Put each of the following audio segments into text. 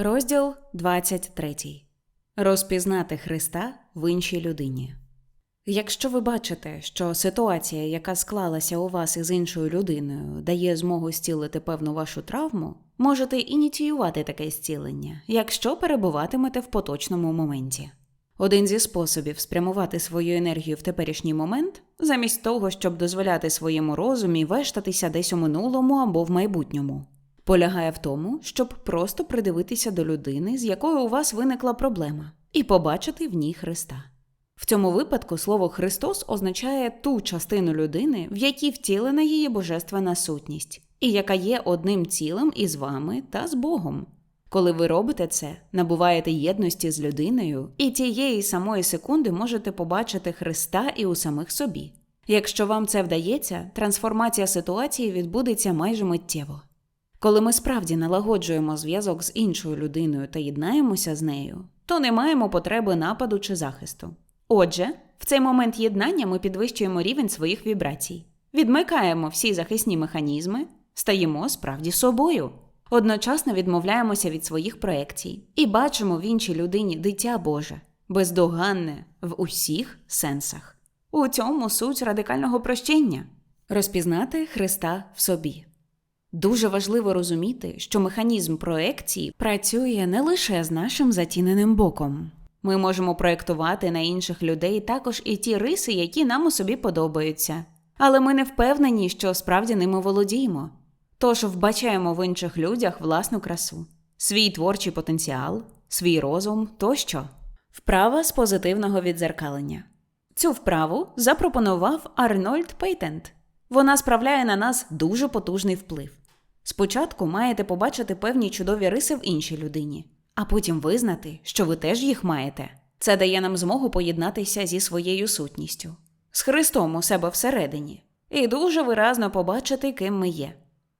Розділ 23. Розпізнати Христа в іншій людині. Якщо ви бачите, що ситуація, яка склалася у вас із іншою людиною, дає змогу зцілити певну вашу травму, можете ініціювати таке зцілення, якщо перебуватимете в поточному моменті. Один зі способів спрямувати свою енергію в теперішній момент, замість того, щоб дозволяти своєму розумі вештатися десь у минулому або в майбутньому, полягає в тому, щоб просто придивитися до людини, з якою у вас виникла проблема, і побачити в ній Христа. В цьому випадку слово Христос означає ту частину людини, в якій втілена її божественна сутність, і яка є одним цілим із вами та з Богом. Коли ви робите це, набуваєте єдності з людиною, і тієї самої секунди можете побачити Христа і у самих собі. Якщо вам це вдається, трансформація ситуації відбудеться майже миттєво. Коли ми справді налагоджуємо зв'язок з іншою людиною та єднаємося з нею, то не маємо потреби нападу чи захисту. Отже, в цей момент єднання ми підвищуємо рівень своїх вібрацій, відмикаємо всі захисні механізми, стаємо справді собою. Одночасно відмовляємося від своїх проекцій і бачимо в іншій людині дитя Боже, бездоганне в усіх сенсах. У цьому суть радикального прощення розпізнати Христа в собі. Дуже важливо розуміти, що механізм проекції працює не лише з нашим затіненим боком. Ми можемо проєктувати на інших людей також і ті риси, які нам у собі подобаються, але ми не впевнені, що справді ними володіємо. Тож вбачаємо в інших людях власну красу, свій творчий потенціал, свій розум тощо. Вправа з позитивного відзеркалення. Цю вправу запропонував Арнольд Пейтент. Вона справляє на нас дуже потужний вплив. Спочатку маєте побачити певні чудові риси в іншій людині, а потім визнати, що ви теж їх маєте. Це дає нам змогу поєднатися зі своєю сутністю, з Христом у себе всередині, і дуже виразно побачити, ким ми є.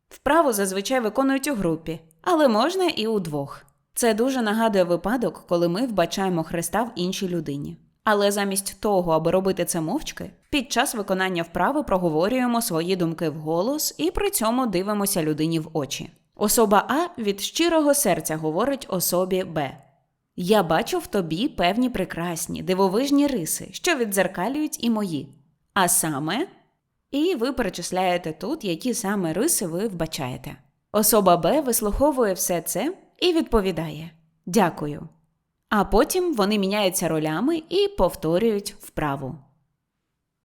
Вправу зазвичай виконують у групі, але можна і удвох. Це дуже нагадує випадок, коли ми вбачаємо Христа в іншій людині. Але замість того, аби робити це мовчки, під час виконання вправи проговорюємо свої думки вголос і при цьому дивимося людині в очі. Особа А від щирого серця говорить особі Б. Я бачу в тобі певні прекрасні, дивовижні риси, що віддзеркалюють і мої. А саме, і ви перечисляєте тут, які саме риси ви вбачаєте. Особа Б вислуховує все це і відповідає Дякую. А потім вони міняються ролями і повторюють вправу.